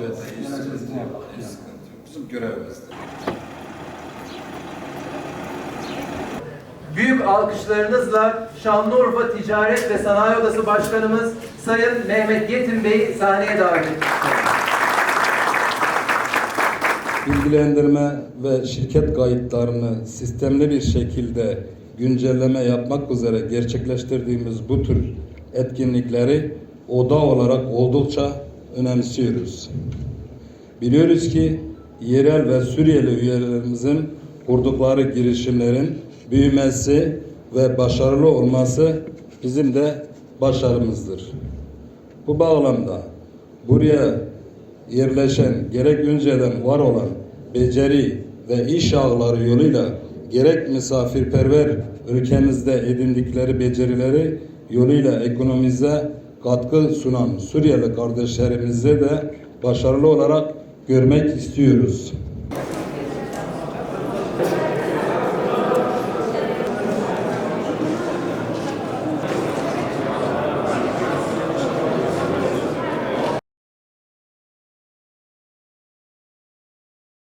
Evet. Hiç sıkıntı yok. Hiç sıkıntı yok. Bizim görevimizdir. Büyük alkışlarınızla Şanlıurfa Ticaret ve Sanayi Odası Başkanımız Sayın Mehmet Yetin Bey'i sahneye davet istiyorum. bilgilendirme ve şirket kayıtlarını sistemli bir şekilde güncelleme yapmak üzere gerçekleştirdiğimiz bu tür etkinlikleri oda olarak oldukça önemsiyoruz. Biliyoruz ki yerel ve Suriyeli üyelerimizin kurdukları girişimlerin büyümesi ve başarılı olması bizim de başarımızdır. Bu bağlamda buraya yerleşen gerek önceden var olan beceri ve iş ağları yoluyla gerek misafirperver ülkemizde edindikleri becerileri yoluyla ekonomize katkı sunan Suriyeli kardeşlerimize de başarılı olarak görmek istiyoruz.